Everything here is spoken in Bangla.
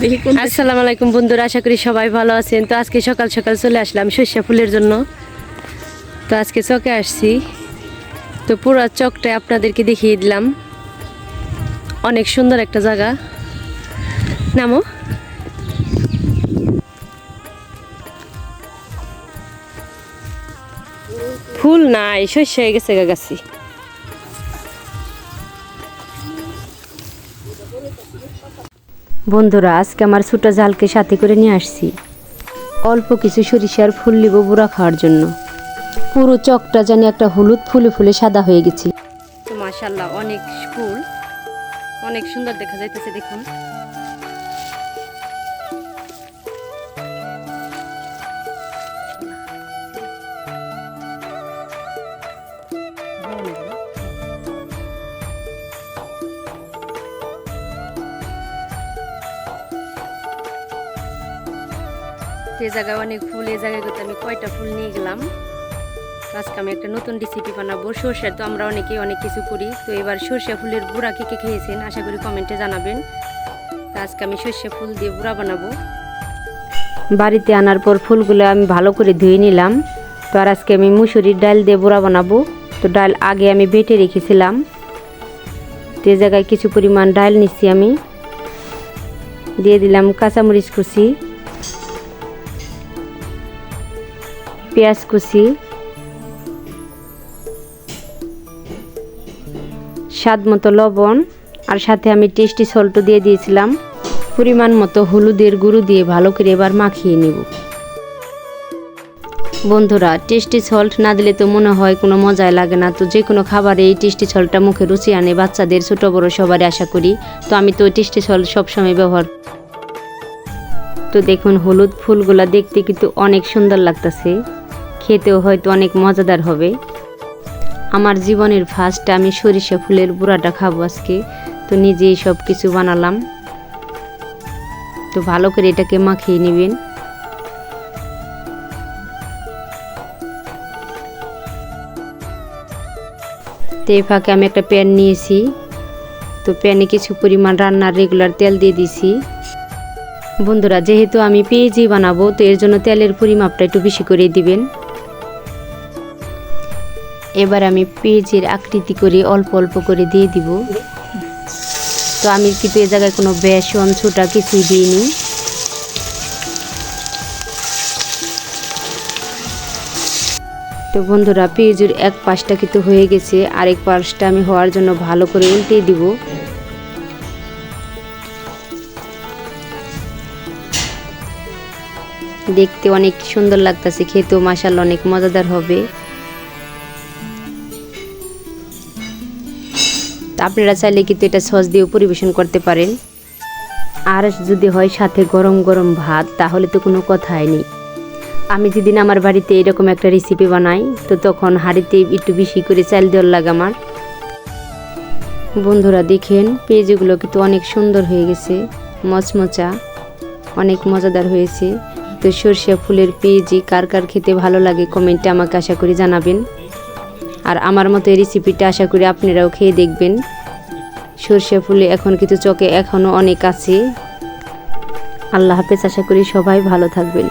আসসালামু আলাইকুম বন্ধুরা, আশা করি সবাই ভালো আছেন। তো আজকে সকাল সকাল চলে আসলাম সর্ষে ফুলের জন্য। তো আজকে চকে আসছি। তো পুরো চকটা আপনাদেরকে দেখিয়ে দিলাম। অনেক সুন্দর একটা জায়গা। নামো। ফুল নাই শস্য হয়ে গেছে গাছি। বন্ধুরা, আজকে আমার ছোটা জালকে সাথে করে নিয়ে আসছি। অল্প কিছু সরিষার ফুল নিব বুড়া খাওয়ার জন্য। পুরো চকটা জানি একটা হলুদ ফুলে ফুলে সাদা হয়ে গেছে। মাসাল্লাহ অনেক ফুল। অনেক সুন্দর দেখা যাইতেছে, দেখুন। যে জায়গায় অনেক ফুল, এই জায়গায় করতে আমি কয়টা ফুল নিয়ে গেলাম। আজকে আমি একটা নতুন রেসিপি বানাবো। সর্ষের তো আমরা অনেকেই অনেক কিছু করি। তো এবার সর্ষে ফুলের বুড়া কে কে খেয়েছেন আশা করি কমেন্টে জানাবেন। তো আজকে আমি সর্ষে ফুল দিয়ে বুড়া বানাবো। বাড়িতে আনার পর ফুলগুলো আমি ভালো করে ধুয়ে নিলাম। তো আর আজকে আমি মুসুরির ডাল দিয়ে বুড়া বানাবো। তো ডাল আগে আমি বেটে রেখেছিলাম। তো এই জায়গায় কিছু পরিমাণ ডাল নিচ্ছি আমি। দিয়ে দিলাম কাঁচামরিচ কুচি। পেঁয়াজ কুচি, স্বাদ মতো লবণ, আর সাথে আমি টেস্টি সল্টও দিয়ে দিয়েছিলাম। পরিমাণ মতো হলুদের গুঁড়ো দিয়ে ভালো করে এবার মাখিয়ে নেব। বন্ধুরা, টেস্টি সল্ট না দিলে তো মনে হয় কোনো মজাই লাগে না। তো যে কোনো খাবারে এই টেস্টি সল্টটা মুখে রুচি আনে বাচ্চাদের, ছোটো বড়ো সবারই আশা করি। তো আমি তো টেস্টি সল্ট সবসময় ব্যবহার তো দেখুন, হলুদ ফুলগুলা দেখতে কিন্তু অনেক সুন্দর লাগতেছে। খেতেও হয়তো অনেক মজাদার হবে। আমার জীবনের ফার্স্ট আমি সরিষা ফুলের বুড়াটা খাব আজকে। তো নিজেই সব কিছু বানালাম। তো ভালো করে এটাকে মাখিয়ে নেবেন। তো এই ফাঁকে আমি একটা প্যান নিয়েছি। তো প্যানে কিছু পরিমাণ রান্নার রেগুলার তেল দিয়ে দিছি। বন্ধুরা, যেহেতু আমি পেঁয়াজি বানাবো, তো এর জন্য তেলের পরিমাপটা একটু বেশি করে দিবেন। এবার আমি পেঁয়াজের আকৃতি করে অল্প অল্প করে দিয়ে দিব। তো আমি কিন্তু এ জায়গায় কোনো বেসন, ছোটা কিছুই দিইনি। তো বন্ধুরা পেঁয়াজের এক পাশটা কিন্তু হয়ে গেছে। আরেক পাশটা আমি হওয়ার জন্য ভালো করে উল্টে দিব। দেখতে অনেক সুন্দর লাগতেছে, খেতেও মাসাল অনেক মজাদার হবে। আপনারা চাইলে কিন্তু এটা সস দিয়েও পরিবেশন করতে পারেন। আর যদি হয় সাথে গরম গরম ভাত, তাহলে তো কোনো কথাই নেই। আমি যেদিন আমার বাড়িতে এরকম একটা রেসিপি বানাই, তো তখন হাঁড়িতে একটু বেশি করে চাল দেওয়ার লাগে আমার। বন্ধুরা, দেখেন, পেঁয়াজগুলো কিন্তু অনেক সুন্দর হয়ে গেছে, মচমচা, অনেক মজাদার হয়েছে। তো সর্ষে ফুলের পেঁয়াজি কার কার খেতে ভালো লাগে কমেন্টে আমাকে আশা করি জানাবেন। আর আমার মতো এই রেসিপিটা আশা করি আপনারাও খেয়ে দেখবেন। সর্ষে ফুলে এখন কিন্তু চকে এখনও অনেক আছে। আল্লাহ হাফেজ, আশা করি সবাই ভালো থাকবেন।